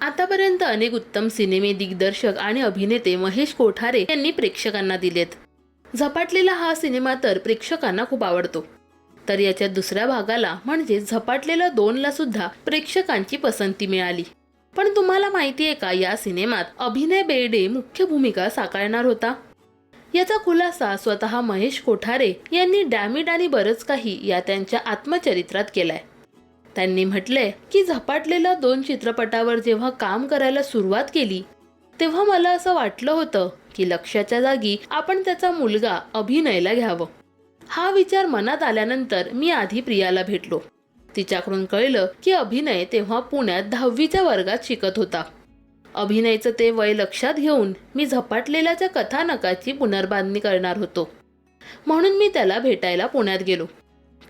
आतापर्यंत अनेक उत्तम सिनेमे दिग्दर्शक आणि अभिनेते महेश कोठारे यांनी प्रेक्षकांना दिलेत. झपाटलेला हा सिनेमा तर प्रेक्षकांना खूप आवडतो. तर याच्या दुसऱ्या भागाला म्हणजे झपाटलेला दोनला सुद्धा प्रेक्षकांची पसंती मिळाली. पण तुम्हाला माहिती आहे का या सिनेमात अभिनय बेर्डे मुख्य भूमिका साकारणार होता? याचा खुलासा स्वतः महेश कोठारे यांनी डॅमिड आणि बरंच काही या त्यांच्या आत्मचरित्रात केलाय. त्यांनी म्हटलंय की झपाटलेल्या दोन चित्रपटावर जेव्हा काम करायला सुरुवात केली तेव्हा मला असं वाटलं होतं की लक्षाच्या जागी आपण त्याचा मुलगा अभिनयला घ्यावं. हा विचार मनात आल्यानंतर मी आधी प्रियाला भेटलो. तिच्याकडून कळलं की अभिनय तेव्हा पुण्यात दहावीच्या वर्गात शिकत होता. अभिनयचं ते वय लक्षात घेऊन मी झपाटलेल्याच्या कथानकाची पुनर्बांधणी करणार होतो. म्हणून मी त्याला भेटायला पुण्यात गेलो.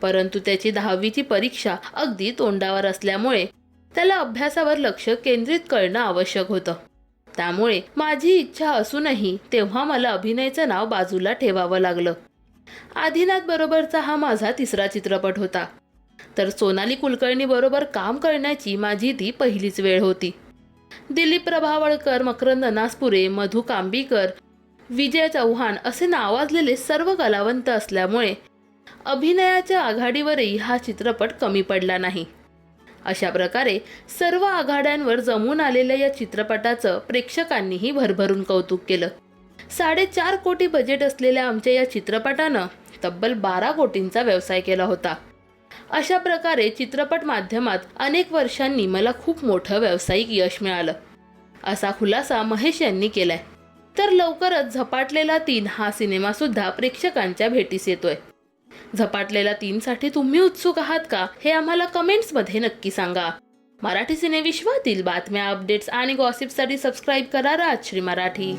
परंतु त्याची दहावीची परीक्षा अगदी तोंडावर असल्यामुळे त्याला अभ्यासावर लक्ष केंद्रित करणं आवश्यक होतं. त्यामुळे माझी इच्छा असूनही तेव्हा मला अभिनयचं नाव बाजूला ठेवावं लागलं. आदिनाथ बरोबरचा हा माझा तिसरा चित्रपट होता. तर सोनाली कुलकर्णी बरोबर काम करण्याची माझी ती पहिलीच वेळ होती. दिलीप प्रभावळकर मकरंद नासपुरे मधु कांबीकर विजय चव्हाण असे नावाजलेले सर्व कलावंत असल्यामुळे अभिनयाच्या आघाडीवरही हा चित्रपट कमी पडला नाही. अशा प्रकारे सर्व आघाड्यांवर जमून आलेल्या या चित्रपटाचं प्रेक्षकांनीही भरभरून कौतुक केलं. साडेचार कोटी बजेट असलेल्या आमच्या या चित्रपटानं तब्बल बारा कोटींचा व्यवसाय केला होता. अशा प्रकारे चित्रपट माध्यमात अनेक वर्षांनी मला खूप मोठं व्यावसायिक यश मिळालं. असा खुलासा महेश यांनी केलाय. तर लवकरच झपाटलेला तीन हा सिनेमा सुद्धा प्रेक्षकांच्या भेटीस येतोय. झपाटलेला तीन साठी तुम्ही उत्सुक आहात का? हे आम्हाला कमेंट्समध्ये नक्की सांगा. मराठी सिनेविश्वातील बातम्या अपडेट्स आणि गॉसिपसाठी सबस्क्राईब करा राजश्री मराठी.